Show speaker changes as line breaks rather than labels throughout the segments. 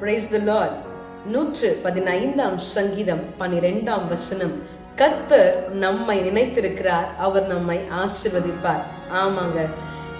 Praise the Lord நூற்று பதினைந்தாம் சங்கீதம் பனிரெண்டாம் வசனம். கத்தர் நம்மை நினைத்திருக்கிறார் அவர் நம்மை ஆசிர்வதிப்பார். ஆமாங்க.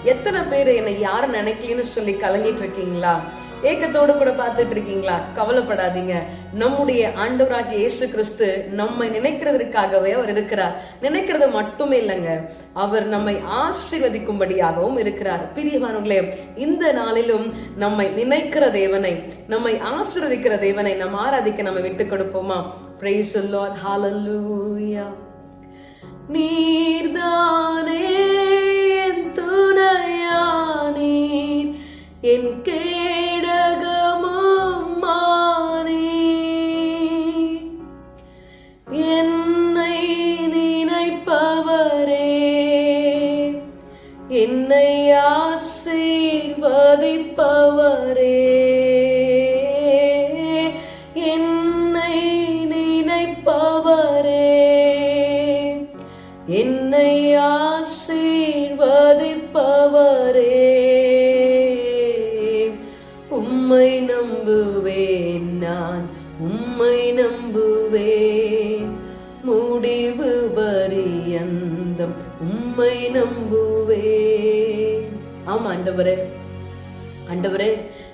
எத்தனை பேர் என்னை யாரும் நினைக்கலன்னு சொல்லி கலங்கிட்டு இருக்கீங்களா? ஏக்கத்தோடு கூட பார்த்துட்டு இருக்கீங்களா கவலைப்படாதீங்க. நம்முடைய ஆண்டவராகிய இயேசு கிறிஸ்து நம்மை நினைக்கிறதற்காகவே அவர் இருக்கிறார். நினைக்கிறது மட்டுமே இல்லைங்க அவர் நம்மை ஆசீர்வதிக்கும்படியாகவும் இருக்கிறார். பிரியமானவர்களே இந்த நாளிலும் நம்மை நினைக்கிற தேவனை நம்மை ஆசீர்வதிக்கிற தேவனை நம்ம ஆராதிக்க நம்ம விட்டு கொடுப்போமா? பிரைஸ் the நீர்தானே என் துணையானீர். என் கே என்னை ஆசீர்வதிப்பவரே. என்னை நினைப்பவரே. என்னை ஆசீர்வதிப்பவரே. உம்மை நம்புவேன் நான் உம்மை நம்புவேன். முடிவு பரியந்தம் உம்மை நம்புவேன். ஆமா ஆண்டவரே. ஆண்டவரே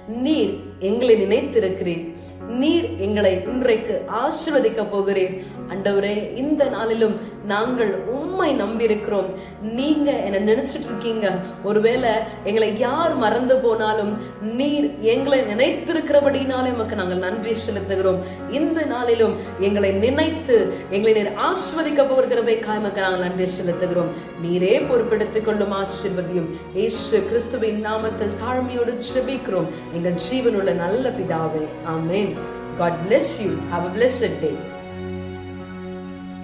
நீர் எங்களை நினைத்திருக்கிறீர். நீர் எங்களை இன்றைக்கு ஆசிர்வதிக்க போகிறீர். அண்டவரே இந்த நாளிலும் நாங்கள் உண்மை நம்பியிருக்கிறோம். நீங்க என்ன நினைச்சிட்டு இருக்கீங்க ஒருவேளை எங்களை யார் மறந்து போனாலும் நீர் எங்களை நினைத்திருக்கிறபடினாலே உமக்கு நாங்கள் நன்றி செலுத்துகிறோம். இந்த நாளிலும் எங்களை நினைத்து எங்களை நீர் ஆஸ்வதிக்க போகிறவை காய்மக்கு நாங்கள் நன்றி செலுத்துகிறோம். நீரே பொறுப்பெடுத்துக் கொள்ளும் ஆசிர்வதியும் ஏசு கிறிஸ்துவின் நாமத்தில் தாழ்மையோடு செபிக்கிறோம் எங்கள் ஜீவனுள்ள நல்ல பிதாவே ஆமேன். God bless you. Have a blessed day.